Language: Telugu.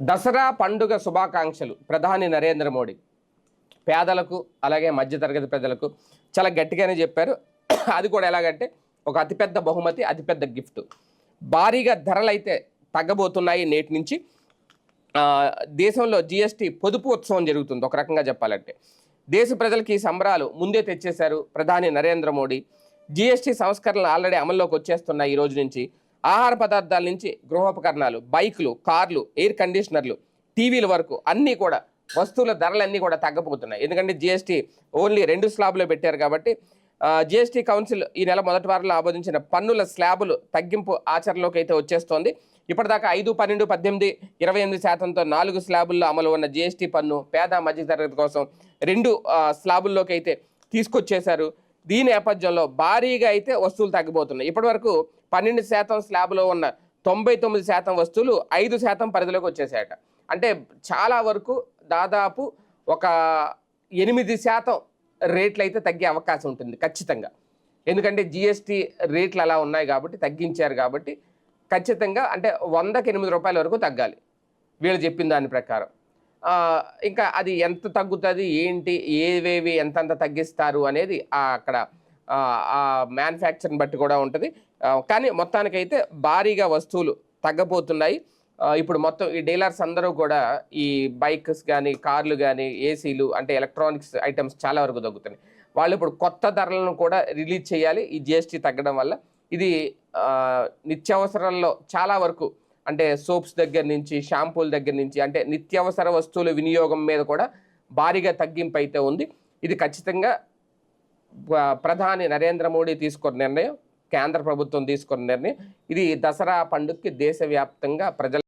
దసరా పండుగ శుభాకాంక్షలు ప్రధాని నరేంద్ర మోడీ. పేదలకు అలాగే మధ్యతరగతి ప్రజలకు చాలా గట్టిగానే చెప్పారు. అది కూడా ఎలాగంటే ఒక అతిపెద్ద బహుమతి అతిపెద్ద గిఫ్ట్. భారీగా ధరలైతే తగ్గబోతున్నాయి నేటి నుంచి. దేశంలో జిఎస్టీ పొదుపు ఉత్సవం జరుగుతుంది ఒక రకంగా చెప్పాలంటే. దేశ ప్రజలకి ఈ సంబరాలు ముందే తెచ్చేశారు ప్రధాని నరేంద్ర మోడీ. జిఎస్టీ సంస్కరణలు ఆల్రెడీ అమల్లోకి వచ్చేస్తున్నాయి ఈ రోజు నుంచి. ఆహార పదార్థాల నుంచి గృహోపకరణాలు బైకులు కార్లు ఎయిర్ కండిషనర్లు టీవీల వరకు అన్నీ కూడా వస్తువుల ధరలన్నీ కూడా తగ్గపోతున్నాయి ఎందుకంటే జిఎస్టీ ఓన్లీ రెండు స్లాబ్లో పెట్టారు కాబట్టి జిఎస్టీ కౌన్సిల్ ఈ నెల మొదటి వారంలో ఆమోదించిన పన్నుల స్లాబులు తగ్గింపు ఆచరణలోకి అయితే వచ్చేస్తోంది. ఇప్పటిదాకా ఐదు పన్నెండు పద్దెనిమిది ఇరవై ఎనిమిది శాతంతో నాలుగు స్లాబుల్లో అమలు ఉన్న జిఎస్టీ పన్ను పేద మధ్యతరగతి కోసం రెండు స్లాబుల్లోకి అయితే తీసుకొచ్చేశారు. దీని నేపథ్యంలో భారీగా అయితే వస్తువులు తగ్గిపోతున్నాయి. ఇప్పటివరకు పన్నెండు శాతం స్లాబ్లో ఉన్న తొంభై తొమ్మిది శాతం వస్తువులు ఐదు శాతం పరిధిలోకి వచ్చేసాయట అంటే చాలా వరకు దాదాపు ఒక ఎనిమిది శాతం రేట్లు అయితే తగ్గే అవకాశం ఉంటుంది ఖచ్చితంగా. ఎందుకంటే జిఎస్టీ రేట్లు అలా ఉన్నాయి కాబట్టి తగ్గించారు కాబట్టి ఖచ్చితంగా అంటే వందకి ఎనిమిది రూపాయల వరకు తగ్గాలి. వీళ్ళు చెప్పిన దాని ప్రకారం. ఇంకా అది ఎంత తగ్గుతుంది ఏంటి ఏవేవి ఎంతంత తగ్గిస్తారు అనేది అక్కడ ఆ, మ్యానుఫ్యాక్చర్ని బట్టి కూడా ఉంటుంది. కానీ మొత్తానికైతే భారీగా వస్తువులు తగ్గబోతున్నాయి. ఇప్పుడు మొత్తం ఈ డీలర్స్ అందరూ కూడా ఈ బైక్స్ కానీ కార్లు కానీ ఏసీలు అంటే ఎలక్ట్రానిక్స్ ఐటమ్స్ చాలా వరకు తగ్గుతున్నాయి. వాళ్ళు ఇప్పుడు కొత్త ధరలను కూడా రిలీజ్ చేయాలి. ఈ జిఎస్టీ తగ్గడం వల్ల ఇది నిత్యావసరాల్లో చాలా వరకు అంటే సోప్స్ దగ్గర నుంచి షాంపూల దగ్గర నుంచి అంటే నిత్యావసర వస్తువుల వినియోగం మీద కూడా భారీగా తగ్గింపు అయితే ఉంది. ఇది ఖచ్చితంగా ప్రధాని నరేంద్ర మోడీ తీసుకున్న నిర్ణయం కేంద్ర ప్రభుత్వం తీసుకున్న నిర్ణయం. ఇది దసరా పండుగకి దేశవ్యాప్తంగా ప్రజల